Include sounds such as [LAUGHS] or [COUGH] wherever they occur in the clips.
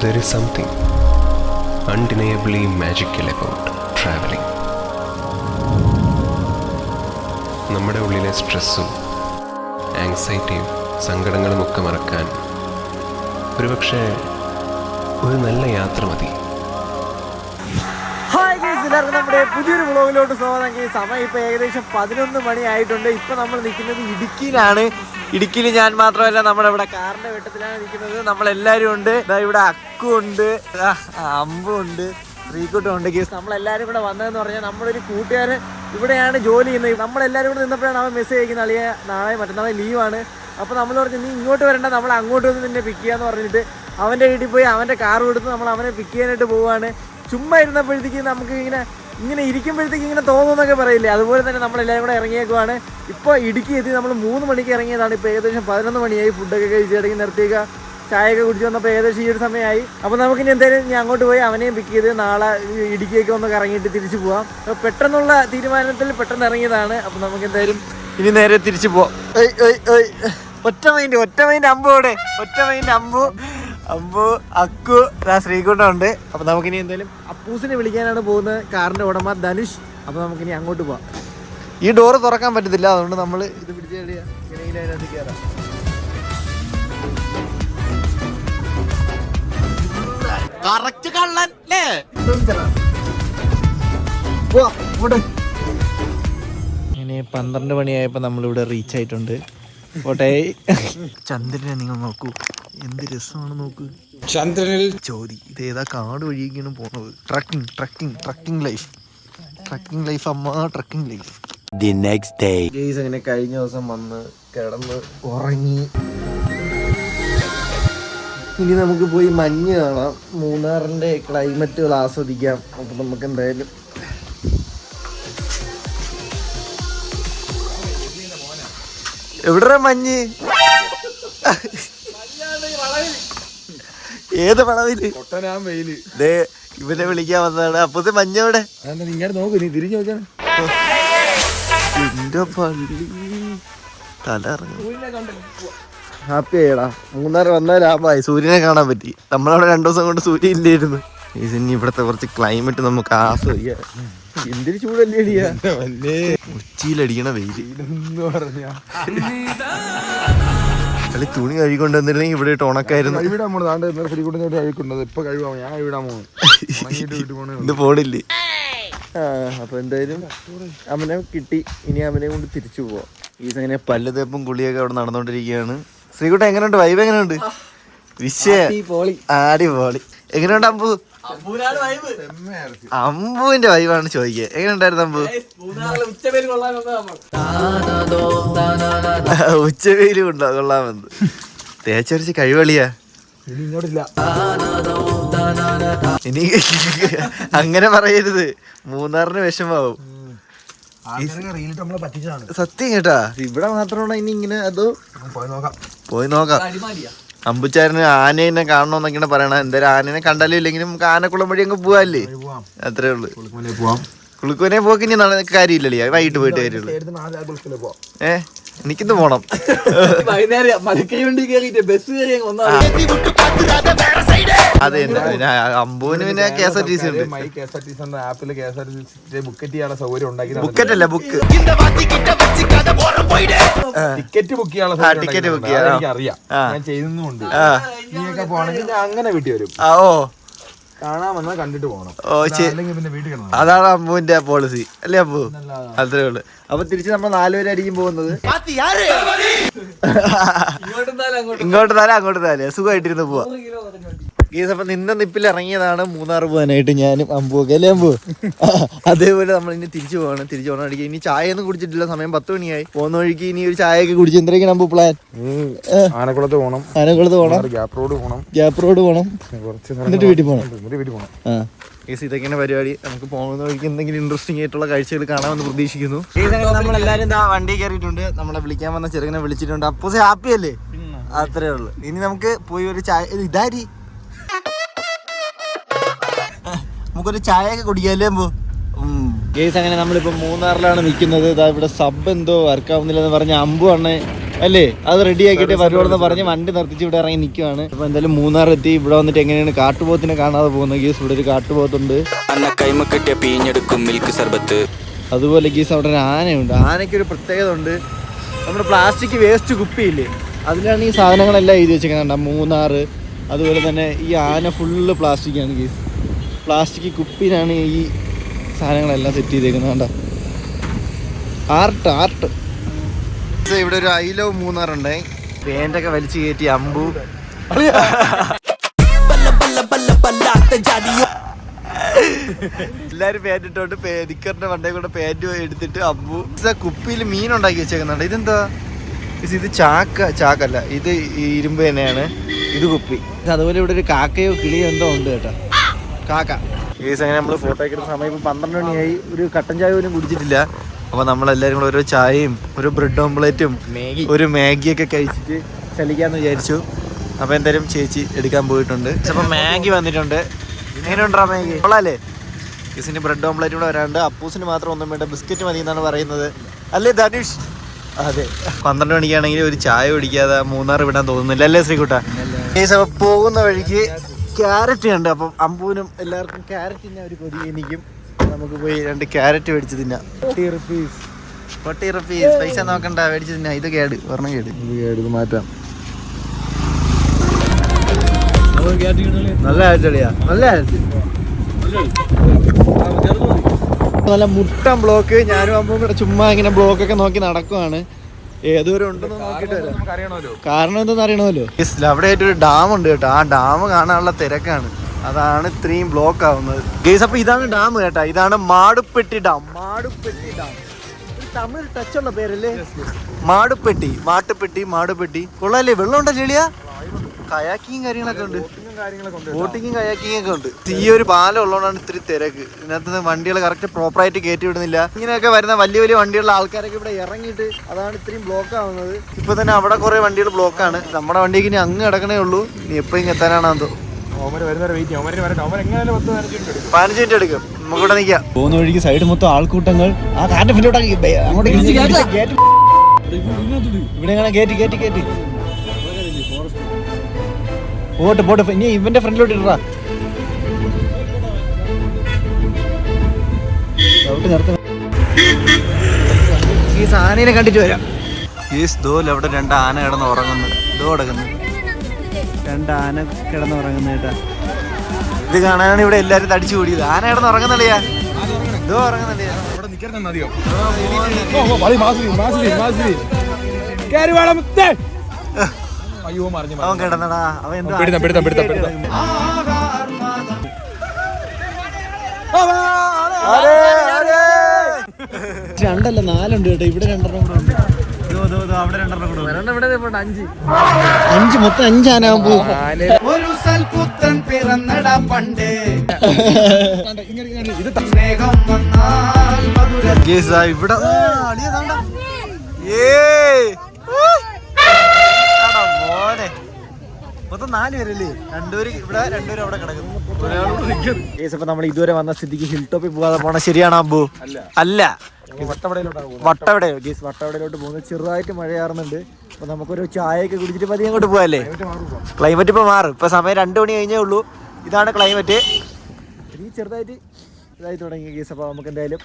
There is something undeniably magical about traveling. നമ്മുടെ ഉള്ളിലെ സ്ട്രെസ്സും ആങ്സൈറ്റിയും സങ്കടങ്ങളുമൊക്കെ മറക്കാൻ ഒരുപക്ഷെ ഒരു നല്ല യാത്ര മതി എല്ലാവർക്കും നമ്മുടെ പുതിയൊരു വ്ളോഗിലോട്ട് സ്വാഗതം. ഈ സമയം ഇപ്പോൾ ഏകദേശം പതിനൊന്ന് മണി ആയിട്ടുണ്ട് ഇപ്പോൾ നമ്മൾ നിൽക്കുന്നത് ഇടുക്കിയിലാണ്. ഇടുക്കിയിൽ ഞാൻ മാത്രമല്ല നമ്മുടെ ഇവിടെ കാറിന്റെ വെട്ടത്തിലാണ് നിൽക്കുന്നത്. നമ്മളെല്ലാവരും ഉണ്ട്. ഇവിടെ അക്കുണ്ട് ദാ അമ്പു ഉണ്ട്. കേസ് നമ്മളെല്ലാവരും ഇവിടെ വന്നതെന്ന് പറഞ്ഞാൽ നമ്മുടെ ഒരു കൂട്ടുകാരൻ ഇവിടെയാണ് ജോലി ചെയ്യുന്നത്. നമ്മളെല്ലാവരും കൂടെ നിന്നപ്പോഴാണ് അവൻ മെസ്സേജ് അയക്കുന്ന അളിയ നാളെ മറ്റന്നാളെ ലീവാണ് അപ്പോൾ നമ്മൾ പറഞ്ഞു നീ ഇങ്ങോട്ട് വരണ്ട. നമ്മൾ അങ്ങോട്ട് വന്ന് നിന്നെ പിക്ക് ചെയ്യാന്ന് പറഞ്ഞിട്ട് അവന്റെ വീട്ടിൽ പോയി അവന്റെ കാർ കൊടുത്ത് നമ്മൾ അവനെ പിക്ക് ചെയ്യാനായിട്ട് പോവുകയാണ്. ചുമ്മാ ഇരുന്നപ്പോഴത്തേക്ക് നമുക്ക് ഇങ്ങനെ ഇങ്ങനെ ഇരിക്കുമ്പോഴത്തേക്ക് ഇങ്ങനെ തോന്നുന്നൊക്കെ പറയില്ലേ? അതുപോലെ തന്നെ നമ്മളെല്ലാവരും കൂടെ ഇറങ്ങിയേക്കുവാണ്. ഇപ്പോൾ ഇടുക്കി എത്തി. നമ്മൾ മൂന്ന് മണിക്ക് ഇറങ്ങിയതാണ്. ഇപ്പോൾ ഏകദേശം പതിനൊന്ന് മണിയായി. ഫുഡൊക്കെ കഴിച്ച് ഇടയ്ക്ക് നിർത്തിയേക്കുക ചായയൊക്കെ കുടിച്ച് വന്നപ്പോൾ ഏകദേശം ഈ ഒരു സമയമായി. അപ്പോൾ നമുക്ക് ഇനി എന്തായാലും ഞാൻ അങ്ങോട്ട് പോയി അവനെയും പിക്ക് ചെയ്ത് നാളെ ഇടുക്കിയൊക്കെ ഒന്ന് കറങ്ങിയിട്ട് തിരിച്ചു പോവാം. അപ്പോൾ പെട്ടെന്നുള്ള തീരുമാനത്തിൽ പെട്ടെന്ന് ഇറങ്ങിയതാണ്. അപ്പോൾ നമുക്ക് എന്തായാലും ഇനി നേരെ തിരിച്ചു പോവാം. ഒറ്റ മൈൻഡ് ഒറ്റ മൈൻഡ് അമ്പു ഇവിടെ ഒറ്റ മൈൻഡ് അമ്പു. അമ്പു അക്കു ശ്രീകുണ്ടുണ്ട് അപ്പൊ നമുക്കിനി എന്തായാലും അപ്പൂസിനെ വിളിക്കാനാണ് പോകുന്നത് കാറിന്റെ ഉടമ ധനുഷ്. അപ്പൊ നമുക്കിനി അങ്ങോട്ട് പോവാം. ഈ ഡോറ് തുറക്കാൻ പറ്റത്തില്ല അതുകൊണ്ട് നമ്മൾ ഇത് പിടിച്ച് ഇങ്ങനെ അതിനകത്ത് കയറാം. കറക്റ്റ് കള്ളൻ അല്ലേ ഇനി പന്ത്രണ്ട് മണിയായപ്പോൾ നമ്മളിവിടെ റീച്ച് ആയിട്ടുണ്ട്. ഓട്ടെ ചന്ദ്രനെ നിങ്ങൾ നോക്കൂ. എന്ത് രസമാണ് നോക്ക്. ചന്ദ്രനിൽ ചോദി ഇത് ഏതാ കാട് വഴിയൊക്കെയാണ് പോണത് trekking trekking trekking life trekking life അമ്മ trekking life the next day guys അങ്ങനെ കഴിഞ്ഞ ദിവസം വന്ന് കിടന്ന് ഉറങ്ങി. ഇനി നമുക്ക് പോയി മഞ്ഞ് കാണാം. മൂന്നാറിന്റെ ക്ലൈമറ്റുകൾ ആസ്വദിക്കാം. അപ്പം നമുക്ക് എന്തായാലും എവിടെ മഞ്ഞ്? ഏത് പടവിൽ? ഇവരെ വെയിൽ. ദേ ഇവനെ വിളിക്കാൻ വന്നതാണ്. അപ്പത്തെ മഞ്ഞോടെ എവിടെ അതെന്താ നോക്ക് നീ തിരിഞ്ഞു നോക്കാണ് എന്റെ പള്ളി. തല ഹാപ്പി ആയടാ. മൂന്നാർ വന്നാൽ ലാഭമായി സൂര്യനെ കാണാൻ പറ്റി. നമ്മളവിടെ രണ്ടു ദിവസം കൊണ്ട് സൂര്യൻ ഇല്ലായിരുന്നു. ഇനി ഇവിടത്തെ കുറച്ച് ക്ലൈമറ്റ് നമുക്ക് ആസ്വദിക്കാം. എന്തൊരു ചൂടല്ലേ അടിയാ ഉച്ചിയിലടിക്കണ വെയിൽ. പറഞ്ഞാ. കളി തുണി കഴുകൊണ്ടുവന്നിരുന്നെങ്കിൽ ഇവിടെ ഇട്ട് ഉണക്കായിരുന്നു. കഴിവിടാൻ പോണത്. ആണ്ട് ഇന്നലെ ശ്രീകുട്ടൻ കഴിക്കുന്നത് ഇപ്പൊ കഴിവാ ഞാൻ കഴിവിടാൻ പോകുന്നു ഇത് പോണില്ലേ? അപ്പൊ എന്തായാലും അവനെ കിട്ടി. ഇനി അവനെ കൊണ്ട് തിരിച്ചു പോവാം. ഈ അങ്ങനെ പല്ല് തേപ്പും കുളിയൊക്കെ അവിടെ നടന്നുകൊണ്ടിരിക്കുകയാണ്. ശ്രീകുട്ടൻ എങ്ങനെയുണ്ട്? വൈബ് എങ്ങനെയുണ്ട്? വിഷയ. പോളി എങ്ങനെയുണ്ട് അമ്പു? അമ്പുവിന്റെ വൈവാണ് ചോദിക്കുക എങ്ങനെയുണ്ടായിരുന്നു അമ്പു? ഉച്ചവെയിലും ഉണ്ടോ കൊള്ളാമെന്ന്. തേച്ചൊരിച്ച് കഴിവളിയാ. ഇനി അങ്ങനെ പറയരുത്. മൂന്നാറിന് വിഷമാവും. സത്യം കേട്ടാ. ഇവിടെ മാത്രമാണോ ഇനി ഇങ്ങനെ അതോ? പോയി നോക്കാം. പോയി നോക്കാം. അമ്പുച്ചാരന് ആനേനെ കാണണമെന്നൊക്കെയാണ് പറയണ. എന്തായാലും ആനേനെ കണ്ടാലും ഇല്ലെങ്കിലും നമുക്ക് ആനക്കുളം വഴി അങ്ങ് പോവാല്ലേ? പോവാം. അത്രേ ഉള്ളു. കുളിക്കുവനെ പോവാം. കുളുക്കുവനെ പോക്ക് ഇനി നട കാര്യമില്ലല്ലേ? വൈകിട്ട് പോയിട്ട് കാര്യമുള്ളൂ. എടുത്ത് എനിക്കിന്ന് പോണം. വൈകുന്നേരം മലക്കൈ വണ്ടി കയറിയിട്ട് ബസ് കയറി അതെ അമ്പുവിന് പിന്നെ K S R T C ഉണ്ട്. കെ എസ് ആർ ടി സിന്റെ ആപ്പിൽ K S R T C bucket ചെയ്യാനുള്ള സൗകര്യം ഉണ്ടാക്കി ബുക്കറ്റ് അല്ല ബുക്ക് ടിക്കറ്റ് ബുക്ക് ചെയ്യാനുള്ള ടിക്കറ്റ് ബുക്ക് ചെയ്യാൻ അറിയാം ഞാൻ ചെയ്യുന്നുണ്ട് നീയൊക്കെ ഞാൻ അങ്ങനെ വീട്ടിൽ വരും. ഓ. കാണാൻ വന്നാൽ കണ്ടിട്ട് പോകണം. അതാണ് അമ്മുവിന്റെ പോളിസി അല്ലേ അമ്മു? അത്രേ ഉള്ളു. അപ്പൊ തിരിച്ച് നമ്മൾ നാലുപേരായിരിക്കും പോകുന്നത്. ഇങ്ങോട്ട് താലേ അങ്ങോട്ട്. താലേ സുഖമായിട്ടിരുന്ന് പോവാ. ഗീസ് അപ്പൊ നിന്ന നിപ്പിൽ ഇറങ്ങിയതാണ് മൂന്നാർ പോകാനായിട്ട് ഞാനും അമ്പുവൊക്കെ അല്ലേ അമ്പു? അതേപോലെ നമ്മൾ ഇനി തിരിച്ചു പോകണം തിരിച്ചു പോകണം അടിക്കുക ഇനി ചായ ഒന്നും കുടിച്ചിട്ടില്ല. സമയം പത്ത് മണിയായി. പോകുന്ന വഴിക്ക് ഇനി ഒരു ചായ ഒക്കെ കുടിച്ച് എന്തൊക്കെയാണ് അമ്പു പ്ലാൻ ആനക്കുളത്ത് പോകണം ആനക്കുളത്ത് പോകണം ഗ്യാപ്പ് റോഡ് പോകണം ഗ്യാപ്പ് റോഡ് പോകണം എന്നിട്ട് വീട്ടിൽ പോകണം വീട്ടിൽ പോകണം ആ. ഗീസ് ഇതൊക്കെയാണ് പരിപാടി. നമുക്ക് പോകുന്ന വഴിക്ക് എന്തെങ്കിലും ഇൻട്രസ്റ്റിംഗ് ആയിട്ടുള്ള കാഴ്ചകൾ കാണാമെന്ന് പ്രതീക്ഷിക്കുന്നു. നമ്മളെല്ലാരും ഇതാ വണ്ടി കയറിയിട്ടുണ്ട്. നമ്മളെ വിളിക്കാൻ വന്ന ചെറുങ്ങനെ വിളിച്ചിട്ടുണ്ട്. അപ്പോ ഹാപ്പി അല്ലേ? അത്രേ ഉള്ളു. ഇനി നമുക്ക് പോയി ഒരു ചായ ഇത് ഇതാരി? നമുക്കൊരു ചായ ഒക്കെ കുടിക്കാല്ലേ പോ കേസ് അങ്ങനെ നമ്മളിപ്പോ മൂന്നാറിലാണ് നിൽക്കുന്നത്. ഇതാ ഇവിടെ സബ് എന്തോ വർക്കാവുന്നില്ല എന്ന് പറഞ്ഞ അമ്പു അണ്ണേ അല്ലേ? അത് റെഡി ആക്കിയിട്ട് വരുവാണെന്ന് പറഞ്ഞ് വണ്ടി നിർത്തിച്ച് ഇവിടെ ഇറങ്ങി നിൽക്കുവാണ് അപ്പൊ എന്തായാലും മൂന്നാർ എത്തി ഇവിടെ വന്നിട്ട് എങ്ങനെയാണ് കാട്ടുപോത്തിനെ കാണാതെ പോകുന്നത്? ഗീസ് ഇവിടെ ഒരു കാട്ടുപോത്തുണ്ട്. അന്ന കൈമ കിട്ടിയ പിഴിഞ്ഞെടുക്കും മിൽക്ക് സർബത്ത്. അതുപോലെ ഗീസ് അവിടെ ഒരു ആനയുണ്ട്. ആനയ്ക്ക് ഒരു പ്രത്യേകത ഉണ്ട് നമ്മുടെ പ്ലാസ്റ്റിക് വേസ്റ്റ് കുപ്പിയില്ലേ? അതിലാണ് ഈ സാധനങ്ങളെല്ലാം എഴുതി വെച്ചേക്കുന്നത് മൂന്നാറ്. അതുപോലെ തന്നെ ഈ ആന ഫുള്ള് പ്ലാസ്റ്റിക്കാണ് ഗീസ് പ്ലാസ്റ്റിക് കുപ്പിയിലാണ് ഈ സാധനങ്ങളെല്ലാം സെറ്റ് ചെയ്തേക്കുന്നത് കണ്ട? ആർട്ട് ആർട്ട് ഇവിടെ ഒരു ഐ ലവ് മൂന്നാറുണ്ടേ. പേന്റൊക്കെ വലിച്ചു കയറ്റി അമ്പു. എല്ലാരും പാന്റ് ഇട്ടോണ്ട് നിക്കറിന്റെ വണ്ടേ കൂടെ പാന്റ് എടുത്തിട്ട് അമ്പു. കുപ്പിയിൽ മീൻ ഉണ്ടാക്കി വെച്ചേക്കുന്നുണ്ട്. ഇതെന്താ? ഇത് ഇത് ചാക്ക ചാക്കല്ല. ഇത് ഇരുമ്പ് തന്നെയാണ്. ഇത് കുപ്പി. അതുപോലെ ഇവിടെ ഒരു കാക്കയോ കിളിയോ എന്തോ ഉണ്ട് കേട്ടോ. കാക്ക. കേസ് അങ്ങനെ നമ്മൾ ഫോട്ടോ എടുക്കുന്ന സമയം ഇപ്പൊ പന്ത്രണ്ട് മണിയായി. ഒരു കട്ടൻ ചായ പോലും കുടിച്ചിട്ടില്ല. അപ്പൊ നമ്മളെല്ലാരും കൂടെ ഓരോ ചായയും ഒരു ബ്രെഡ് ഓംപ്ലേറ്റും മാഗി. ഒരു മാഗിയൊക്കെ കഴിച്ചിട്ട് ചലിക്കാന്ന് വിചാരിച്ചു. അപ്പൊ എന്തായാലും ചേച്ചി എടുക്കാൻ പോയിട്ടുണ്ട്. അപ്പൊ മാഗി വന്നിട്ടുണ്ട്. എങ്ങനെയുണ്ടാ മാഗി? കൊള്ളാല്ലേ? കിസിന് ബ്രെഡ് ഓംപ്ലേറ്റ് കൂടെ വരാണ്ട് അപ്പൂസിന് മാത്രം ഒന്നും വേണ്ട. ബിസ്ക്കറ്റ് മതി എന്നാണ് പറയുന്നത്. അല്ലേ ധനുഷ്? അതെ. പന്ത്രണ്ട് മണിക്കാണെങ്കിൽ ഒരു ചായ കുടിക്കാതെ മൂന്നാർ വിടാൻ തോന്നുന്നില്ല. അല്ലേ ശ്രീകുട്ട? കേസ് അപ്പോൾ പോകുന്ന വഴിക്ക് ക്യാരറ്റ് ഉണ്ട്. അപ്പം അമ്പൂനും എല്ലാവർക്കും ക്യാരറ്റ് തിന്നാൻ ഒരു കൊതി. എനിക്കും നമുക്ക് പോയി രണ്ട് ക്യാരറ്റ് മേടിച്ച് തിന്നാം. ഫോർട്ടി റുപ്പീസ് പൈസ നോക്കണ്ട. മേടിച്ച് തിന്നാം. ഇത് കേട്. ഒരെണ്ണം കേട്. ഇത് കേട്. ഇത് മാറ്റാം. നല്ല ആഴ്ചടിയാ നല്ല ആഴ്ച നല്ല മുട്ടൻ ബ്ലോക്ക്. ഞാനും അമ്മയും കൂടെ ചുമ്മാ ഇങ്ങനെ ബ്ലോക്ക് ഒക്കെ നോക്കി നടക്കുവാണ്. ഉണ്ടെന്ന് നോക്കിട്ട് വരാം. കാരണം എന്തെന്ന് അറിയണമല്ലോ? അവിടെ ആയിട്ട് ഒരു ഡാം ഉണ്ട് കേട്ടോ. ആ ഡാം കാണാനുള്ള തിരക്കാണ്. അതാണ് ഇത്രയും ബ്ലോക്ക് ആവുന്നത്. ഗേസ് അപ്പൊ ഇതാണ് ഡാം കേട്ടാ. ഇതാണ് Mattupetty dam Mattupetty dam Tamil touch ഉള്ള പേരല്ലേ? മാടുപ്പെട്ടി മാട്ടുപ്പെട്ടി മാടുപ്പെട്ടി. കൊള്ളാല്ലേ? വെള്ളം ഉണ്ടോ ചെളിയാ കയാക്കിയും കാര്യങ്ങളൊക്കെ ഉണ്ട്. ബോട്ടിങ്ങും കയാക്കിങ്ങും ഒക്കെ ഉണ്ട്. ഈ ഒരു പാലം ഉള്ളതുകൊണ്ടാണ് ഇത്തിരി തിരക്ക്. ഇതിനകത്ത് വണ്ടികൾ കറക്റ്റ് പ്രോപ്പറായിട്ട് കയറ്റി വിടുന്നില്ല ഇങ്ങനെയൊക്കെ വരുന്ന വലിയ വലിയ വണ്ടികളുടെ ആൾക്കാരൊക്കെ ഇവിടെ ഇറങ്ങിയിട്ട് അതാണ് ഇത്രയും ബ്ലോക്ക് ആവുന്നത്. ഇപ്പൊ തന്നെ അവിടെ കുറെ വണ്ടികൾ ബ്ലോക്കാണ് നമ്മുടെ വണ്ടിക്ക് ഇനി അങ്ങ് കിടക്കണേ ഉള്ളൂ. ഇനി എപ്പോ ഇങ്ങ് എത്താനാണോ എന്തോ. പതിനഞ്ച് മിനിറ്റ് എടുക്കും. നിൽക്കാം പോകുന്ന വഴിക്ക് സൈഡ് മൊത്തം ആൾക്കൂട്ടങ്ങൾ. ആ അങ്ങോട്ട് ഇവിടെ എങ്ങനെ കയറ്റി കയറ്റി കയറ്റി പോട്ട് പോട്ട് ഇനി ഇവന്റെ ഫ്രണ്ടിലോട്ട് ഇടാ ഈ ആനയെ കണ്ടിട്ട് വരാം. ഈ ദോൽ അവിടെ രണ്ട് ആന കിടന്ന് ഉറങ്ങുന്നു? ദോ കിടക്കുന്നു. രണ്ട് ആന കിടന്ന് ഉറങ്ങുന്നു കേട്ടാ ഇത് കാണാനാണ് ഇവിടെ എല്ലാരും തടിച്ചു കൂടിയത്. ആന കിടന്ന് ഉറങ്ങുന്നില്ലയാ ദോ ഉറങ്ങുന്നില്ലയാ അവൻ കിടന്നടാ. അവൻ എന്താ രണ്ടല്ല നാലുണ്ട് കേട്ടോ. ഇവിടെ രണ്ടെണ്ണം കൂടെ ഉണ്ട്. ദോ, ദോ, ദോ, അവിടെ രണ്ടെണ്ണം കൂടെ ഉണ്ട്. അഞ്ച്. മൊത്തം അഞ്ചാനാകും പോകും ഒരു സൽപുത്രൻ പിറന്നടാ പണ്ട്. സ്നേഹം വന്നാൽ മധുര. കേസ് ദാ ഇവിടെ. ആ, മോനെ. മൊത്തം നാല് പേരല്ലേ? രണ്ടുപേര് ഇവിടെ രണ്ടുപേരും അവിടെ കിടക്കുന്നു. അപ്പൊ നമ്മൾ ഇതുവരെ വന്ന സ്ഥിതിക്ക് ഹിൽ ടോപ്പിൽ പോകാതെ പോണ ശരിയാണോ അമ്പു. അല്ല. വട്ടവടയിലോട്ടാണ് ഗീസ് വട്ടവടയിലോട്ട് പോകുന്നത് ചെറുതായിട്ട് മഴയാറുന്നുണ്ട്. അപ്പൊ നമുക്കൊരു ചായയൊക്കെ കുടിച്ചിട്ട് പതിയെ അങ്ങോട്ട് പോകാല്ലേ ക്ലൈമറ്റ് ഇപ്പൊ. മാറും. ഇപ്പൊ സമയം രണ്ടു മണി കഴിഞ്ഞേ ഉള്ളൂ. ഇതാണ് ക്ലൈമറ്റ് ഇനി ചെറുതായിട്ട് ഇതായി തുടങ്ങിയ കേസ് അപ്പൊ നമുക്ക് എന്തായാലും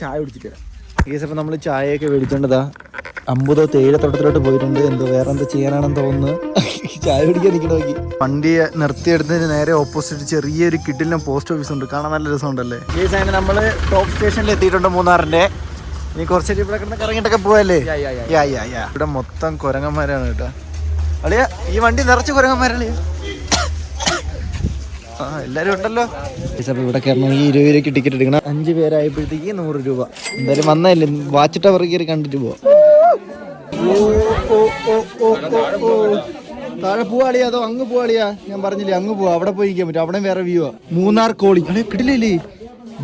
ചായ കുടിച്ചിട്ട് വരാം. കേസ് അപ്പോൾ നമ്മൾ ചായയൊക്കെ മേടിച്ചോണ്ടതാ അമ്പതോ തേയിലത്തോട്ടത്തിലോട്ട് പോയിട്ടുണ്ട്. എന്തോ വേറെ എന്തോ ചെയ്യാനാണെന്ന് തോന്നുന്നു. ചായ പിടിക്കാൻ നിൽക്കണ നോക്കി വണ്ടി നിർത്തിയെടുത്തതിന് നേരെ ഓപ്പോസിറ്റ് ചെറിയൊരു കിഡിലും പോസ്റ്റ് ഓഫീസ് ഉണ്ട്. കാണാൻ നല്ല രസമുണ്ടല്ലേ? ഈ സാധനം നമ്മൾ ടോപ്പ് സ്റ്റേഷനിൽ എത്തിയിട്ടുണ്ട് മൂന്നാറിന്റെ. നീ കുറച്ച് ഇവിടെ കിടന്ന് കറങ്ങിയിട്ടൊക്കെ പോവല്ലേ? യാ യാ യാ ഇവിടെ മൊത്തം കുരങ്ങന്മാരാണ് കേട്ടോ. അളിയ ഈ വണ്ടി നിറച്ച് കുരങ്ങന്മാരല്ലേ? ആ എല്ലാരും ഉണ്ടല്ലോ. ഇവിടെ കയറണമെങ്കിൽ ഇരുപത് രൂപയ്ക്ക് ടിക്കറ്റ് എടുക്കണം. അഞ്ച് പേരായപ്പോഴത്തേക്ക് നൂറ് രൂപ. എന്തായാലും വന്നതല്ലേ? വാച്ച് ടവർ കയറി കണ്ടിട്ട് പോവാം. താഴെ പോവാളിയാ അതോ അങ്ങ് പോവാളിയാ? ഞാൻ പറഞ്ഞില്ലേ അങ്ങ് പോവാ അവിടെ പോയി ഇരിക്കാൻ പറ്റും. അവിടെ വേറെ വ്യൂ ആ. മൂന്നാർ കോളി അവിടെ കിട്ടില്ലേ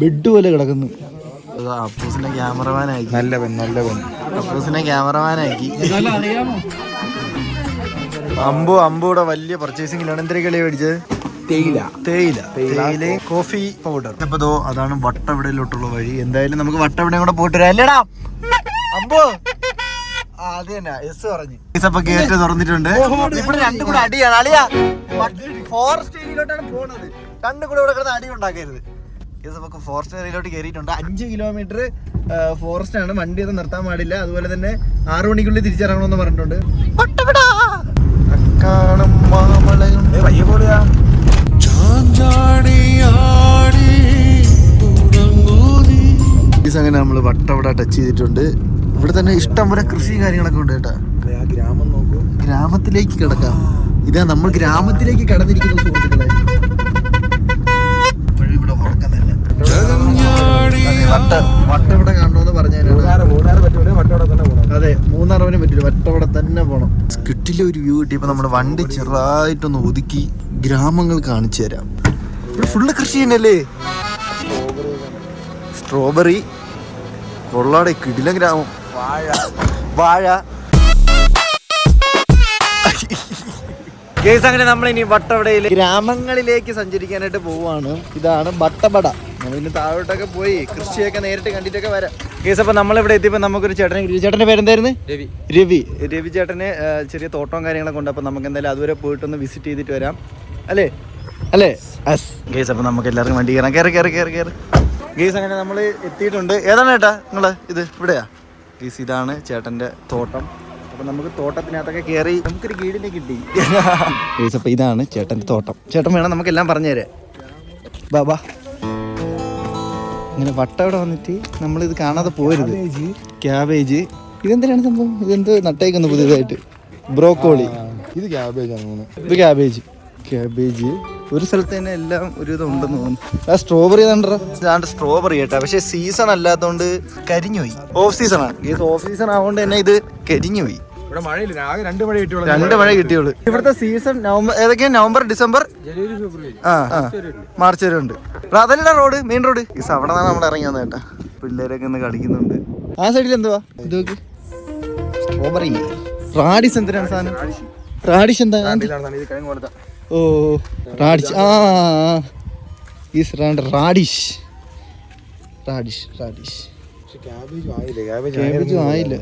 ബെഡ് പോലെ കിടക്കുന്നു. അപ്പൂസിനെ ക്യാമറമാനായി നല്ലവൻ നല്ലവൻ അപ്പൂസിനെ ക്യാമറമാനാക്കി അമ്പു ഇവിടെ വലിയ പർച്ചേസിംഗിലാണ് എന്തൊരു കളി മേടിച്ചത്? തേയില. തേയില. തേയില. കോഫി പൗഡർ ഇപ്പൊ ദോ അതാണ് വട്ടവിടയിലോട്ടുള്ള വഴി. എന്തായാലും നമുക്ക് വട്ടവിടയും കൂടെ പോയിട്ട് വരാം. അല്ലേടാ? അമ്പു! അത് തന്നെ. എസ് പറഞ്ഞു. അപ്പൊ ഗേറ്റ് തുറന്നിട്ടുണ്ട്. ഇവിടെ രണ്ടും കൂടെ അടിയാണ്. അളിയ ഫോറസ്റ്റ് ഏരിയയിലോട്ടാണ് പോണത്. രണ്ടും കൂടെ ഇവിടെ കിടന്ന് അടി ഉണ്ടാക്കരുത്. ഇതൊക്കെ ഫോറസ്റ്റ് ഏരിയയിലോട്ട് കയറിയിട്ടുണ്ട് അഞ്ച് കിലോമീറ്റർ ഫോറസ്റ്റ് ആണ്. വണ്ടി ഒന്നും നിർത്താൻ പാടില്ല. അതുപോലെ തന്നെ ആറു മണിക്കുള്ളിൽ തിരിച്ചിറങ്ങണമെന്ന് പറഞ്ഞിട്ടുണ്ട്. അങ്ങനെ നമ്മൾ വട്ടവട ടച്ച് ചെയ്തിട്ടുണ്ട്. ഇവിടെ തന്നെ ഇഷ്ടം പോലെ കൃഷി കാര്യങ്ങളൊക്കെ ഉണ്ട് കേട്ടോ. ഗ്രാമം നോക്കൂ. ഗ്രാമത്തിലേക്ക് കിടക്കാം. ഇതാ നമ്മൾ ഗ്രാമത്തിലേക്ക് കടന്നിരിക്കുന്ന സുഹൃത്തുക്കളെ. ഇവിടെ ഉറക്കം വട്ട വട്ട ഇവിടെ കാണണമെന്ന് പോകണം അതെ മൂന്നാറവനെ പറ്റില്ല. വട്ടവട തന്നെ പോണം. കിട്ടില്ല ഒരു വ്യൂ കിട്ടിയപ്പോ നമ്മുടെ വണ്ടി ചെറുതായിട്ടൊന്ന് ഒതുക്കി ഗ്രാമങ്ങൾ കാണിച്ചു തരാം. ഇവിടെ ഫുള്ള് കൃഷി തന്നെയല്ലേ? സ്ട്രോബെറി കൊള്ളാടെ കിടില ഗ്രാമം. വാഴ. വാഴ. കേസ് അങ്ങനെ നമ്മൾ ഇനി വട്ടവടയിൽ ഗ്രാമങ്ങളിലേക്ക് സഞ്ചരിക്കാനായിട്ട് പോവാണ് ഇതാണ് വട്ടവട. നമ്മൾ ഇനി താഴോട്ടൊക്കെ പോയി കൃഷിയൊക്കെ നേരിട്ട് കണ്ടിട്ടൊക്കെ വരാം. കേസ് അപ്പൊ നമ്മളിവിടെ എത്തിയപ്പോൾ നമുക്കൊരു ചേട്ടനെ. ചേട്ടന്റെ പേരെന്തായിരുന്നു? രവി. രവി. രവി ചേട്ടന് ചെറിയ തോട്ടവും കാര്യങ്ങളൊക്കെ ഉണ്ട്. അപ്പൊ നമുക്ക് എന്തായാലും അതുവരെ പോയിട്ട് ഒന്ന് വിസിറ്റ് ചെയ്തിട്ട് വരാം. അല്ലേ? അല്ലേ? അസ് ഗേസ് അപ്പൊ നമുക്ക് എല്ലാവർക്കും വണ്ടി കയറാം. കയറി കയറി കയറി കയറി. ഗേസ് അങ്ങനെ നമ്മൾ എത്തിയിട്ടുണ്ട്. ഏതാണ് ചേട്ടാ നിങ്ങൾ ഇത്? ഇവിടെയാ? ഗേസ് ഇതാണ് ചേട്ടന്റെ തോട്ടം. അപ്പൊ നമുക്ക് തോട്ടത്തിനകത്തൊക്കെ കയറി നമുക്കൊരു ഗീഡിനെ കിട്ടി. ഗീസ് അപ്പൊ ഇതാണ് ചേട്ടന്റെ തോട്ടം. ചേട്ടൻ വേണം നമുക്ക് എല്ലാം പറഞ്ഞു തരാം ബാബാ ഇങ്ങനെ വട്ട ഇവിടെ വന്നിട്ട് ഇത് കാണാതെ പോരുത്. ക്യാബേജ്. ഇതെന്തിനാണ് സംഭവം? ഇതെന്ത് നട്ടേക്കുന്നു പുതിയതായിട്ട്? ബ്രോക്കോളി. ഇത് ക്യാബേജ് ആണ് ഇത് ക്യാബേജ്. ക്യാബേജ്. ഒരു സ്ഥലത്ത് തന്നെ എല്ലാം ഒരു ഇത് ഉണ്ടെന്ന് തോന്നുന്നു. ആ സ്ട്രോബെറി ഏതാണ്ട് സ്ട്രോബെറി കേട്ടാ പക്ഷെ സീസൺ അല്ലാത്തതുകൊണ്ട് കരിഞ്ഞുപോയി. ഓഫ് സീസൺ ആണ് ഇത് ഓഫ് സീസൺ ആവുകൊണ്ട് തന്നെ ഇത് കരിഞ്ഞുപോയി. ഇവിടെ മഴയില്ല? ആകെ രണ്ട് മഴ കിട്ടിയുള്ളൂ. രണ്ട് മഴ കിട്ടിയുള്ളൂ. ഇവിടുത്തെ സീസൺ നവംബർ ഏതൊക്കെയാ? November December? ജനുവരി ഫെബ്രുവരി. ആ ആ. മാർച്ച് വരെ ഉണ്ട്. അതല്ല റോഡ് മെയിൻ റോഡ്. ഈ അവിടെ നിന്നാണ് നമ്മൾ ഇറങ്ങി വന്നത് കേട്ടാ. പിള്ളേരൊക്കെ ഒന്ന് കളിക്കുന്നുണ്ട്. ആ സൈഡിൽ എന്തുവാ? ഇത് നോക്ക്. സ്ട്രോബെറി റാഡിസ് എന്തിനാണ് സാധനം? റാഡിഷ്. എന്താ? ഓ റാഡിഷ്. ആ ഈ റാഡിഷ്. Radish radish. പക്ഷെ ക്യാബേജ് ആയില്ലേ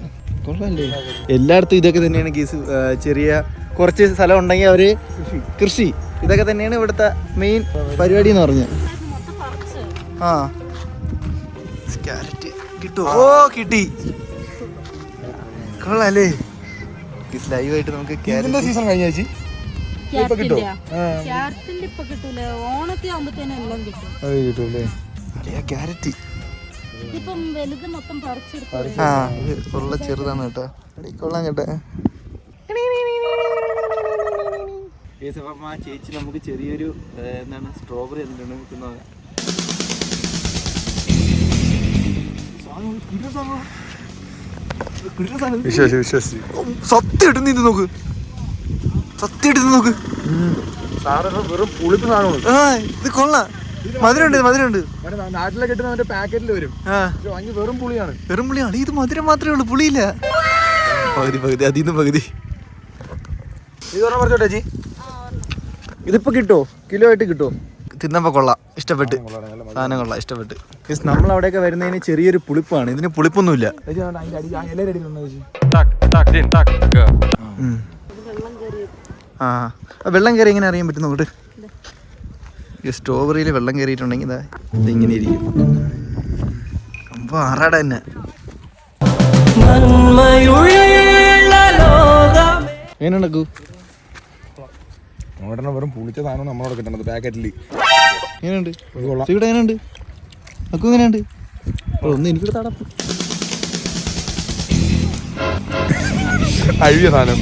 കൊള്ളാല്ലേ? എല്ലായിടത്തും ഇതൊക്കെ തന്നെയാണ് കേസ് ചെറിയ കുറച്ച് സ്ഥലം ഉണ്ടെങ്കിൽ അവർ കൃഷി. ഇതൊക്കെ തന്നെയാണ് ഇവിടുത്തെ മെയിൻ പരിപാടി എന്ന് പറഞ്ഞത് ആ. ക്യാരറ്റ് കിട്ടുമോ ഓ കിട്ടി. കൊള്ളാല്ലേ? ലൈവായിട്ട് നമുക്ക് സീസൺ കഴിഞ്ഞ ചേച്ചി? ഇപ്പൊ കിട്ടോ. ക്യാരറ്റിന്റെ ഇപ്പൊ കിട്ടൂല. ഓണത്തെ ആവുമ്പത്തേനും എല്ലാം കിട്ടും. അത് കിട്ടൂല്ലേ ക്യാരറ്റ് ഇതിപ്പം വലുത് മൊത്തം പറിച്ചെടുത്ത് ആ ഇത് കൊള്ള ചെറുതാണ് കേട്ടോ. എടീ, കൊള്ളാം കേട്ടോ. ചേച്ചി നമുക്ക് ചെറിയൊരു എന്താണ് സ്ട്രോബെറി എന്നിട്ടുണ്ട് വിശ്വസി വിശ്വസി സത്യം ഇടുന്ന ഇത് നോക്ക്. നോക്ക്. സാധനം വെറും പുളിപ്പ് സാധനമാണ്. ആ ഇത് കൊള്ളാം. മധുരമുണ്ട് മധുരമുണ്ട്. നാട്ടിലെ കിട്ടുന്ന പാക്കറ്റിൽ വരും. വെറും പുളിയാണ്. വെറും പുളിയാണ്. ഇത് മധുരം മാത്രമേ ഉള്ളൂ പുളിയില്ല. പകുതി പകുതി അതിന്ന് പകുതി. ഇത് പറഞ്ഞ പറഞ്ഞോട്ടെ ചേച്ചി. ഇതിപ്പോ കിട്ടുമോ കിലോ ആയിട്ട് കിട്ടോ? തിന്നപ്പോ കൊള്ളാം. ഇഷ്ടപ്പെട്ട്. സാധനം കൊള്ളാം ഇഷ്ടപ്പെട്ട്. നമ്മൾ അവിടെയൊക്കെ വരുന്നതിന് ചെറിയൊരു പുളിപ്പാണ്. ഇതിന് പുളിപ്പൊന്നുമില്ല. ചേച്ചി ആ. വെള്ളം കയറി എങ്ങനെ അറിയാൻ പറ്റും നോട്ട് ഈ സ്ട്രോബെറിയിൽ വെള്ളം കയറിയിട്ടുണ്ടെങ്കിൽ ഇതാ ഇതിങ്ങനെ ഇരിക്കും. അപ്പൊ ആറാട തന്നെ എങ്ങനെ നടക്കൂ? അവിടെ വെറും പുളിച്ച സാധനം നമ്മളോട് കിട്ടണത് പാക്കറ്റിൽ എങ്ങനെയുണ്ട്? ഇത് കൊള്ളാം. ഇവിടെ എങ്ങനെയുണ്ട്? അക്കു എങ്ങനെയുണ്ട്? ഒന്ന് എനിക്കിവിടെ തടപ്പ്. അഴിയ സാധനം.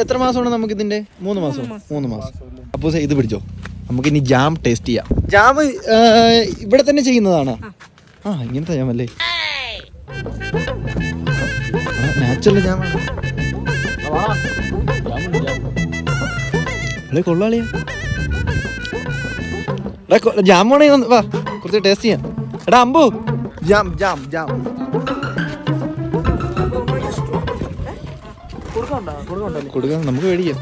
എത്ര മാസമാണ് നമുക്ക് ഇതിന്റെ മൂന്ന് മാസം. മൂന്ന് മാസം. അപ്പൊ ഇത് പിടിച്ചോ. നമുക്ക് ഇനി ജാം ടേസ്റ്റ് ചെയ്യാം. ജാം ഇവിടെ തന്നെ ചെയ്യുന്നതാണ്. ആ. ഇങ്ങനത്തെ ജാം അല്ലേ നാച്ചുറൽ ജാമാണ്. അല്ലേ കൊള്ളാളിയാ. ജാം വേണേ വാ കുറച്ച് ടേസ്റ്റ് ചെയ്യാം. എടാ അമ്പു. Jam jam jam. കൊടുക്കാം നമുക്ക് മേടിക്കാം.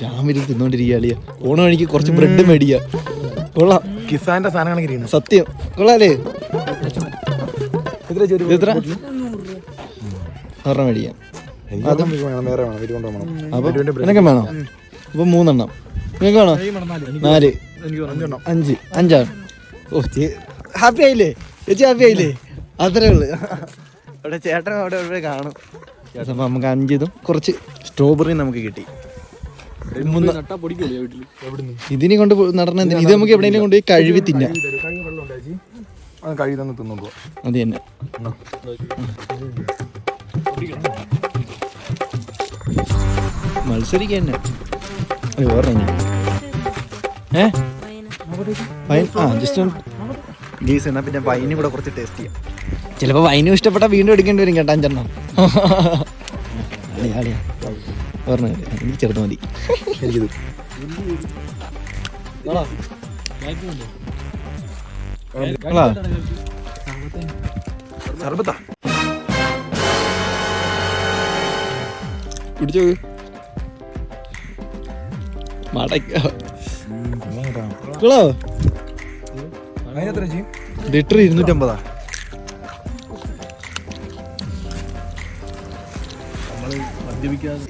ജാമിരി തിന്നോണ്ടിരിക്കുക ഓണം വഴിക്ക് കുറച്ച് ബ്രെഡ് മേടിക്കാം. കൊള്ളാം. കിസാന്റെ സാധനങ്ങൾ സത്യം. കൊള്ളാലേ. എത്ര ഒരെണ്ണം മേടിക്കാം. അതും വേണം അപ്പൊ മൂന്നെണ്ണം. നിങ്ങൾക്ക് വേണോ? നാല്. അഞ്ച്. അഞ്ചാണ് ഓ ഹാപ്പി ആയില്ലേ? ചേച്ചി ഹാപ്പി ആയില്ലേ? അത്രേ ഉള്ളു. അവിടെ ചേട്ടൻ അവിടെ കാണും. അപ്പൊ നമുക്ക് അഞ്ചിതും കുറച്ച് സ്ട്രോബെറി നമുക്ക് കിട്ടി. ഇതിനെ കൊണ്ട് നടന്ന? ഇത് നമുക്ക് എവിടെയെങ്കിലും കൊണ്ടുപോയി കഴുകി തിന്നാം. കഴുകി തന്നെ തിന്നോളൂ അത് തന്നെ. ഓർമ്മ. ഏ? വൈൻ ആ ജസ്റ്റ് ഗീസ് പിന്നെ വൈനും കൂടെ കുറച്ച് ടേസ്റ്റ് ചെയ്യാം. ചിലപ്പോൾ വൈനും ഇഷ്ടപ്പെട്ടാൽ വീണ്ടും എടുക്കേണ്ടി വരും കേട്ടാ അഞ്ചെണ്ണം. ഓർമ്മ എനിക്ക് ചെറുത് മതി എനിക്കിത് സർബത്താ കുടിച്ചോ മടക്കോ ലിറ്റർ ഇരുന്നൂറ്റമ്പതാ?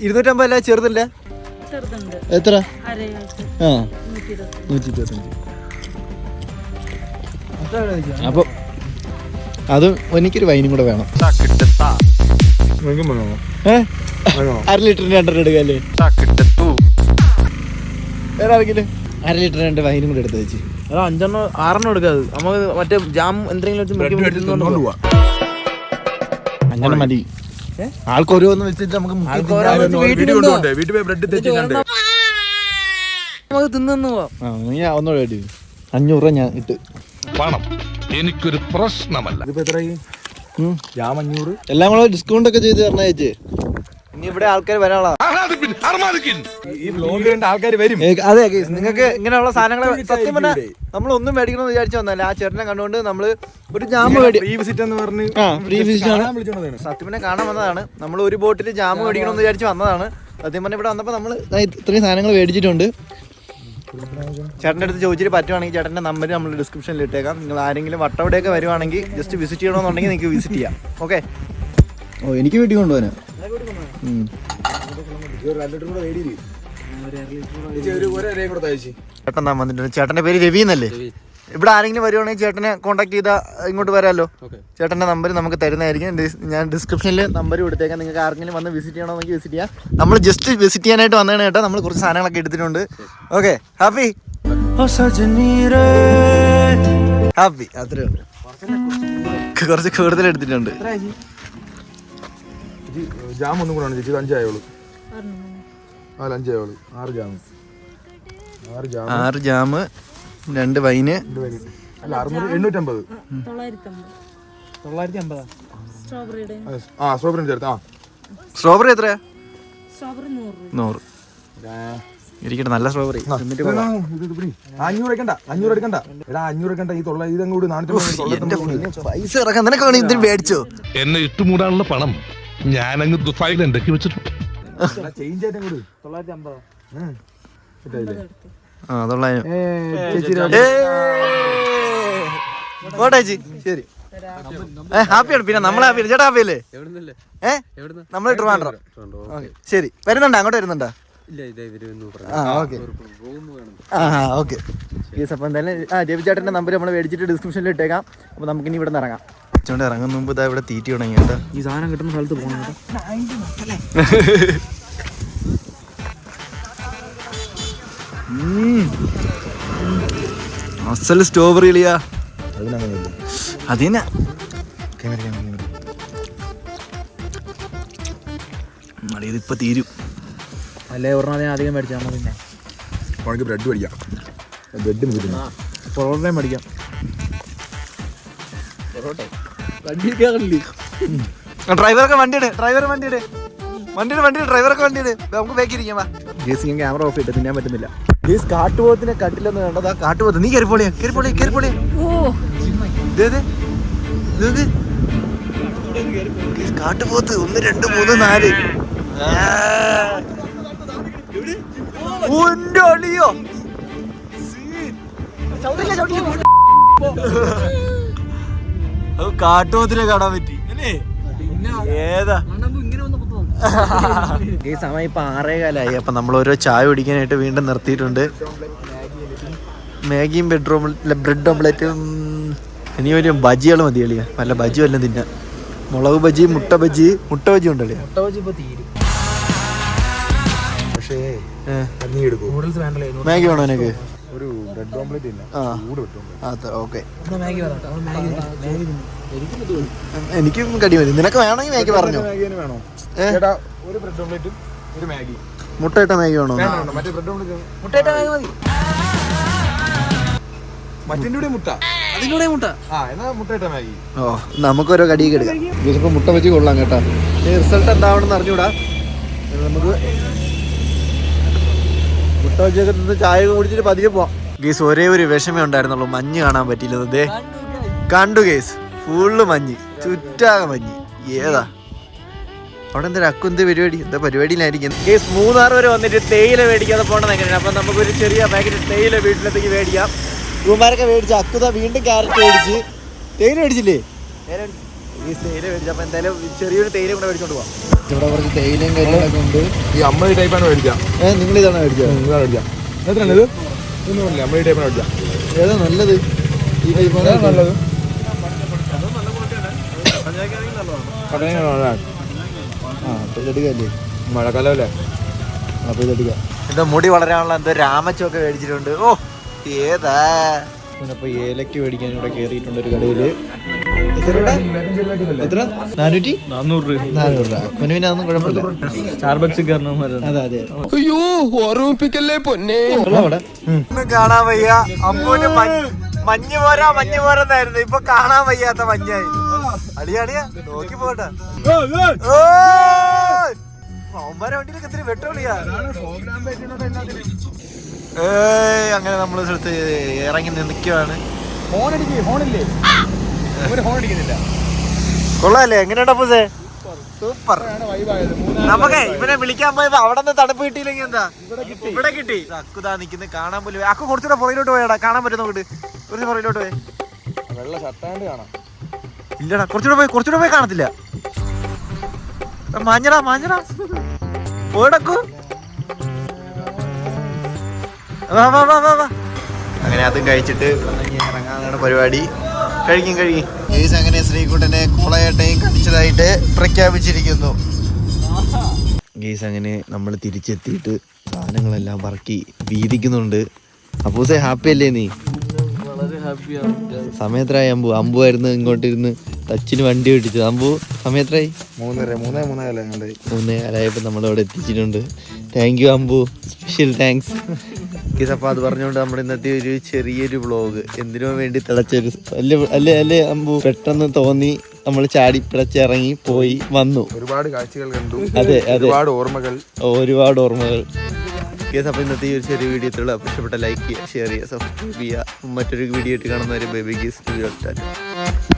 ഇരുന്നൂറ്റമ്പതല്ല? ചെറുതല്ല? ചെറുതുണ്ട്. എത്ര? ആ. നൂറ്റി ഇരുപത്തഞ്ച് അപ്പൊ അത് എനിക്കൊരു വൈനും കൂടെ വേണം. അര ലിറ്ററിന് രണ്ടെണ്ണം എടുക്കല്ലേ? വേറെ അര ലിറ്ററിന് രണ്ട് വൈനും കൂടെ എടുത്ത് വെച്ച് അതാ അഞ്ചെണ്ണം ആറെണ്ണം എടുക്കാത് നമുക്ക് മറ്റേ ജാം എന്തെങ്കിലും വെച്ച് അങ്ങനെ മതി. ആൾക്ക് ഓരോന്ന് വെച്ചിട്ട് നമുക്ക്. വീട്ടിൽ പോയി ബ്രെഡ് തെറ്റിട്ടുണ്ട് നമുക്ക് തിന്നു പോവാം. ആ നീ ഒന്നുകൂടെ ഇട്. അഞ്ഞൂറ് രൂപ ഞാൻ ഇട്ട്. പണം എനിക്കൊരു പ്രശ്നമല്ല. ഇതിപ്പോ എത്രയായി? ഞാൻ അഞ്ഞൂറ് എല്ലാം കൂടെ ഡിസ്കൗണ്ട് ഒക്കെ ചെയ്ത് തരണേ ചേച്ചി. ഇനി ഇവിടെ ആൾക്കാർ വരാനുള്ള ഈ ബ്ലോഗ് കണ്ട ആൾക്കാർ വരും. അതെ നിങ്ങൾക്ക് ഇങ്ങനെയുള്ള സാധനങ്ങളെ സത്യം പറഞ്ഞാൽ നമ്മൾ ഒന്നും മേടിക്കണമെന്ന് വിചാരിച്ചു വന്നല്ല ആ ചേട്ടനെ കണ്ടുകൊണ്ട് നമ്മൾ ഒരു ജാമ് മേടി ഫ്രീ വിസിറ്റ് എന്ന് പറഞ്ഞ് ആ ഫ്രീ വിസിറ്റ് ആണ്. കാണാൻ വിളിച്ചോണ്ടതാണ് സത്യം പറഞ്ഞാൽ കാണാൻ വന്നതാണ്. നമ്മൾ ഒരു ബോട്ടിൽ ജാമ് മേടിക്കണമെന്ന് വിചാരിച്ച് വന്നതാണ്. സത്യം പറഞ്ഞാൽ ഇവിടെ വന്നപ്പോൾ നമ്മൾ ഇത്രയും സാധനങ്ങൾ മേടിച്ചിട്ടുണ്ട്. ചേട്ടന്റെ അടുത്ത് ചോദിച്ചിട്ട് പറ്റുവാണെങ്കിൽ ചേട്ടന്റെ നമ്പർ നമ്മൾ ഡിസ്ക്രിപ്ഷനിൽ ഇട്ടേക്കാം. നിങ്ങൾ ആരെങ്കിലും വട്ടവിടെയൊക്കെ വരുവാണെങ്കിൽ ജസ്റ്റ് വിസിറ്റ് ചെയ്യണമെന്നുണ്ടെങ്കിൽ നിങ്ങൾക്ക് വിസിറ്റ് ചെയ്യാം. ഓക്കെ ഓ എനിക്ക് വീട്ടിൽ കൊണ്ടുപോകാനാ. ചേട്ടൻ താൻ വന്നിട്ടുണ്ട്. ചേട്ടന്റെ പേര് രവി എന്നല്ലേ? ഇവിടെ ആരെങ്കിലും വരുവാണെങ്കിൽ ചേട്ടനെ കോൺടാക്ട് ചെയ്താൽ ഇങ്ങോട്ട് വരാമല്ലോ ചേട്ടന്റെ നമ്പർ നമുക്ക് തരുന്നതായിരിക്കും. ഞാൻ ഡിസ്ക്രിപ്ഷനിൽ നമ്പർ കൊടുത്തേക്കാം. നിങ്ങൾക്ക് ആരെങ്കിലും വന്ന് വിസിറ്റ് ചെയ്യണമെങ്കിൽ വിസിറ്റ് ചെയ്യാം. നമ്മൾ ജസ്റ്റ് വിസിറ്റ് ചെയ്യാനായിട്ട് വന്നതാണ് കേട്ടോ. നമ്മൾ കുറച്ച് സാധനങ്ങളൊക്കെ എടുത്തിട്ടുണ്ട്. Okay happy? ഹാപ്പി. അത്രേ ഉള്ളൂ. കുറച്ച് കൂടുതൽ എടുത്തിട്ടുണ്ട്. ചേച്ചി ജാം ഒന്നും കൂടെ ചേച്ചി. ഇത് അഞ്ചായോളൂ. അല്ല അഞ്ചായോളൂ. ആറ് ജാം. ആറ് ജാം. ആറ് ജാമ് രണ്ട് വൈന്. അല്ല അറുന്നൂറ് എണ്ണൂറ്റമ്പത്. തൊള്ളായിരത്തി അമ്പത് ആ സ്ട്രോബെറി ചേർത്ത് ആ. സ്ട്രോബെറി എത്രയാ? നൂറ് ഇരിക്കട്ടെ നല്ല സ്ട്രോബെറി. അഞ്ഞൂറ് എടുക്കണ്ട അഞ്ഞൂറ് എടുക്കണ്ട എടാ അഞ്ഞൂറ് എടുക്കണ്ട ഈ തൊള്ള ഇതങ്ങ് കൂടി നാനൂറ്റി പൈസ ഇറക്കാൻ നിനക്ക് വേണേ ഇതിന് മേടിച്ചോ എന്നെ ഇട്ടുമൂടാനുള്ള പണം. ഞാനങ്ങ് ദുഫായിൽ ഉണ്ടാക്കി വെച്ചിട്ടുണ്ട് ചേച്ചി ശരി. ഹാപ്പിയാണ് പിന്നെ നമ്മളെ ഹാപ്പിയാണ് ചേട്ടാ ഹാപ്പിയല്ലേ ഏ? നമ്മൾ ട്രിവാൻഡ്രം. ശരി. വരുന്നുണ്ടോ? അങ്ങോട്ട് വരുന്നുണ്ടോ? ഓക്കെ. ആ ഓക്കെ. യെസ് അപ്പോൾ എന്തായാലും ആ രവി ചേട്ടന്റെ നമ്പർ നമ്മൾ മേടിച്ചിട്ട് ഡിസ്ക്രിപ്ഷനിൽ ഇട്ടേക്കാം. അപ്പോൾ നമുക്കിനി ഇവിടെ നിന്ന് ഇറങ്ങാം. ചേട്ടൻ ഇറങ്ങുന്ന മുമ്പ് ഇതാ ഇവിടെ തീറ്റി തുടങ്ങിയത് ഈ സാധനം കിട്ടുന്ന സ്ഥലത്ത് പോകണം അസൽ അസൽ സ്ട്രോബെറി ഇളിയാ അതിനാ ഇതിപ്പോ തീരും. അല്ലേ ഒരെണ്ണം അധികം മേടിച്ചാൽ മതി പിന്നെ. ഉണക്ക് ബ്രെഡ് മേടിക്കാം. ബ്രെഡ് കിട്ടുന്നു പൊറോട്ടയും മേടിക്കാം. ഡ്രൈവറൊക്കെ വണ്ടിയുടെ ഡ്രൈവർ വണ്ടിയുടെ. വണ്ടിയുടെ വണ്ടിയുടെ ഡ്രൈവറൊക്കെ വണ്ടിയുടെ. നമുക്ക് ബാക്കിരിക്കാം വാ. ഗീസ് ഞാൻ ക്യാമറ ഓഫ് ഇട്ട് തിന്നാൻ പറ്റുന്നില്ല. ഗീസ് കാട്ടുപോത്തിനെ കണ്ടില്ലെന്ന് കണ്ടത് ആ കാട്ടുപോത്ത്. നീ കയറിപ്പോളിയാ കയറിപ്പോളിയാ കയറിപ്പോളിയാ ഓ. ഇതൊക്കെ ഗേസ് കാട്ടുപോത്ത്. ഒന്ന് രണ്ട് മൂന്ന് നാല്. ആ. ഉന്റെ അളിയോ. [LAUGHS] അത് കാട്ടുപോത്തിനെ കാണാൻ പറ്റി ഏതാ? [LAUGHS] ഈ സമയം ഇപ്പൊ ആറേ കാലായി അപ്പൊ നമ്മൾ ഓരോ ചായ കുടിക്കാനായിട്ട് വീണ്ടും നിർത്തിയിട്ടുണ്ട്. മാഗിയും ബെഡ്റൂം ബ്രെഡ് ഓംലെറ്റും ഇനി ഒരു ബജികൾ മതി കളിയാ നല്ല ബജി വല്ലതും തിന്നാ. മുളക് ബജി മുട്ട ബജി മുട്ട ബജി ഉണ്ടല്ലേ പക്ഷേ നീ എടുക്കൂ. മാഗി വേണോ എനിക്ക് ഒരു ബ്രെഡ് ഓംലെറ്റ് ഇല്ല. ചൂട് ബ്രെഡ് ഓക്കെ. എനിക്കും കടി മതി. നിനക്ക് വേണമെങ്കിൽ മാഗി പറഞ്ഞു? മാഗി വേണോ? ചേട്ടാ ഒരു ബ്രെഡ് ഓംലെറ്റും ഒരു മാഗി മുട്ടയിട്ട മാഗി വേണോ? മറ്റേ ബ്രെഡ് ഓംലെറ്റ് മറ്റിന്റെ കൂടെ മുട്ട. അതിലൂടെ മുട്ട. ആ എന്നാ മുട്ട മാഗി ഓ നമുക്കൊരു കടിയൊക്കെ എടുക്കാം. ഇതിപ്പോ മുട്ട വെച്ച് കൊള്ളാം കേട്ടാ. റിസൾട്ട് എന്താവണമെന്ന് അറിഞ്ഞൂടാ. നമുക്ക് നിന്ന് ചായ കുടിച്ചിട്ട് പതിയെ പോവാം. ഗേസ് ഒരേ ഒരു വിഷമേ ഉണ്ടായിരുന്നുള്ളൂ. മഞ്ഞ് കാണാൻ പറ്റിയില്ല. ദേ കണ്ടു ഗേസ് ഫുള്ള് മഞ്ഞ് ചുറ്റാകെ മഞ്ഞ്. ഏതാ? അവിടെ എന്താ അക്കുന്ത് പരിപാടി? എന്താ പരിപാടിയിലായിരിക്കും ഗേസ് മൂന്നാർ വരെ വന്നിട്ട് തേയില മേടിക്കാതെ പോകണം എങ്ങനെയാണ്? അപ്പൊ നമുക്കൊരു ചെറിയ പാക്കറ്റ് തേയില വീട്ടിലത്തേക്ക് മേടിക്കാം. ഗുമാരൊക്കെ മേടിച്ച് അക്കുത വീണ്ടും ക്യാരറ്റ് മേടിച്ച്. തേയില മേടിച്ചില്ലേ? ഈ തേയില മേടിച്ചു എന്തായാലും ചെറിയൊരു തേയില കൂടെ മേടിച്ചോണ്ട് പോവാം. ഇവിടെ കുറച്ച് തേയിലയും കാര്യങ്ങളൊക്കെ ഉണ്ട്. ഈ അമ്മ ടൈപ്പാണ് മേടിക്കാം ഏഹ് നിങ്ങൾ ഇതാണ് മേടിച്ചത് ഇതാണ് മേടിക്കാം എത്രയാണ് ഇത്? ഒന്നും പറഞ്ഞില്ല അമ്മ ടൈപ്പാണ് മേടിക്കാം ഏതാ നല്ലത്? ഈ ടൈപ്പാണ് നല്ലത്. കടയാണ് ആ അപ്പൊ ഇതെടുക്കല്ലേ മഴക്കാലമല്ലേ അപ്പൊ ഇതെടുക്കാം എന്താ മുടി വളരാനുള്ള എന്തോ രാമച്ചൊക്കെ മേടിച്ചിട്ടുണ്ട്. ഓ ഏതാ? ഏലക്ക് മേടിക്കാൻ ഇവിടെ കേറിയിട്ടുണ്ട് ഒരു കടയിൽ. എത്ര? നാനൂറ്റി? നാനൂറ് രൂപ. നാനൂറ് രൂപ. അപ്പന് പിന്നെ അതൊന്നും കുഴപ്പമില്ല. സ്റ്റാർബക്സ് അതെ അതെ അയ്യോ ഓർമ്മിപ്പിക്കല്ലേ പൊന്നെ? അവിടെ. കാണാൻ വയ്യ. അമ്മൂന് മഞ്ഞ് പോരാ മഞ്ഞ് പോരെന്നായിരുന്നു. ഇപ്പൊ കാണാൻ വയ്യാത്ത മഞ്ഞായി. അടിയാ അടിയാ നോക്കി പോട്ടെ വണ്ടിയിലൊക്കെ ഇത്തിരി വെട്ടോളിയാ ഏയ് അങ്ങനെ നമ്മളെ സ്ഥലത്ത് ഇറങ്ങി നിൽക്കുവാണ്. അടിക്കേ ഹോൺ അടിക്കുന്നില്ല കൊള്ളാല്ലേ? എങ്ങനെയുണ്ട് അപ്പൂസേ? സൂപ്പർ നമുക്കേ ഇവനെ വിളിക്കാൻ പോയപ്പോ അവിടെ നിന്ന് തണുപ്പ് കിട്ടിയില്ലെങ്കിൽ എന്താ? ഇവിടെ കിട്ടി. അക്കുതാ നിക്കുന്നത് കാണാൻ പോലും അക്കു കുറച്ചുകൂടെ പുറകിലോട്ട് പോയാടാ. കാണാൻ പറ്റും നോക്കിട്ട് കുറച്ച് പുറകിലോട്ട് പോയി. വെള്ള ഷർട്ടാണ്ട് കാണാം. ഇല്ലടാ കുറച്ചുകൂടെ പോയി കുറച്ചുകൂടെ പോയി കാണത്തില്ല. മാഞ്ഞടാ മാഞ്ഞടാ. പോയടക്കു വാ വാ വാ വാ അങ്ങനെ അതും കഴിച്ചിട്ട് ഇറങ്ങാന്നാണ് പരിപാടി. കഴിക്കും കഴിക്കും. ഗേസ് അങ്ങനെ ശ്രീകുട്ടനെ കുളയട്ടയും കടിച്ചതായിട്ട് പ്രഖ്യാപിച്ചിരിക്കുന്നു. ഗേസ് അങ്ങനെ നമ്മൾ തിരിച്ചെത്തിയിട്ട് സാധനങ്ങളെല്ലാം വർക്കി വീതിക്കുന്നുണ്ട്. അപ്പൂസെ ഹാപ്പി അല്ലേ നീ സമയത്രായി അമ്പു. അമ്പു ആയിരുന്നു ഇങ്ങോട്ടിരുന്ന്. ടച്ചിന് വണ്ടി ഓടിച്ചു അമ്പു സമയത്രായി? മൂന്നര മൂന്നേ മൂന്നേകാലം കണ്ടേ മൂന്നേ കാലമായപ്പോൾ നമ്മളവിടെ എത്തിച്ചിട്ടുണ്ട്. Thank you Ambu. Special thanks അപ്പോൾ അത് പറഞ്ഞുകൊണ്ട് നമ്മുടെ ഇന്നത്തെ ഒരു ചെറിയൊരു വ്ളോഗ് എന്തിനോ വേണ്ടി തിളച്ചൊരു അല്ലേ അല്ലേ അല്ലേ അമ്പു? പെട്ടെന്ന് തോന്നി നമ്മൾ ചാടി പിടച്ചിറങ്ങി പോയി വന്നു. ഒരുപാട് കാഴ്ചകൾ കണ്ടു. അതെ അതെ. ഒരുപാട് ഓർമ്മകൾ. ഒരുപാട് ഓർമ്മകൾ. കേസ് അപ്പോൾ ഇന്നത്തെ ഈ ഒരു ചെറിയ വീഡിയോ ഇത്രയുള്ളൂ അപ്പോൾ ഇഷ്ടപ്പെട്ട ലൈക്ക് ചെയ്യുക ഷെയർ ചെയ്യുക സബ്സ്ക്രൈബ് ചെയ്യുക. മറ്റൊരു വീഡിയോ ആയിട്ട് കാണുന്നവരെ ബേബി ഗീസ്